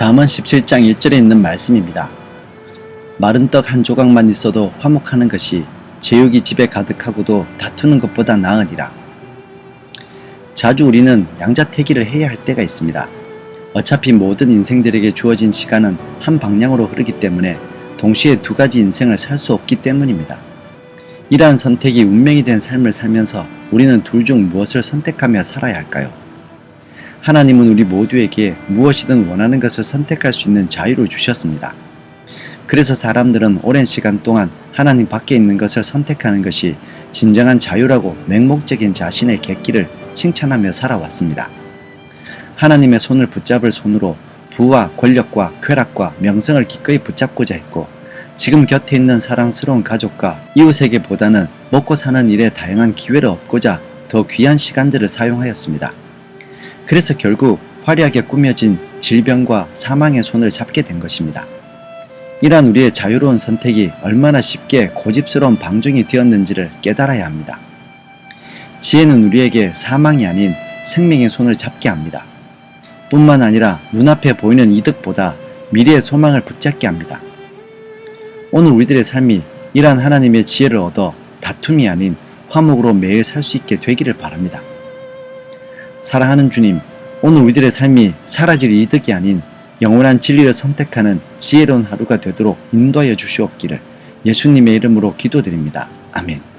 잠언 17장 1절에 있는 말씀입니다. 마른 떡 한 조각만 있어도 화목하는 것이 제육이 집에 가득하고도 다투는 것보다 나으니라. 자주 우리는 양자택일을 해야 할 때가 있습니다. 어차피 모든 인생들에게 주어진 시간은 한 방향으로 흐르기 때문에 동시에 두 가지 인생을 살 수 없기 때문입니다. 이러한 선택이 운명이 된 삶을 살면서 우리는 둘 중 무엇을 선택하며 살아야 할까요? 하나님은 우리 모두에게 무엇이든 원하는 것을 선택할 수 있는 자유를 주셨습니다. 그래서 사람들은 오랜 시간 동안 하나님 밖에 있는 것을 선택하는 것이 진정한 자유라고 맹목적인 자신의 객기를 칭찬하며 살아왔습니다. 하나님의 손을 붙잡을 손으로 부와 권력과 쾌락과 명성을 기꺼이 붙잡고자 했고 지금 곁에 있는 사랑스러운 가족과 이웃에게보다는 먹고 사는 일에 다양한 기회를 얻고자 더 귀한 시간들을 사용하였습니다. 그래서 결국 화려하게 꾸며진 질병과 사망의 손을 잡게 된 것입니다. 이러한 우리의 자유로운 선택이 얼마나 쉽게 고집스러운 방종이 되었는지를 깨달아야 합니다. 지혜는 우리에게 사망이 아닌 생명의 손을 잡게 합니다. 뿐만 아니라 눈앞에 보이는 이득보다 미래의 소망을 붙잡게 합니다. 오늘 우리들의 삶이 이러한 하나님의 지혜를 얻어 다툼이 아닌 화목으로 매일 살 수 있게 되기를 바랍니다. 사랑하는 주님, 오늘 우리들의 삶이 사라질 이득이 아닌 영원한 진리를 선택하는 지혜로운 하루가 되도록 인도하여 주시옵기를 예수님의 이름으로 기도드립니다. 아멘.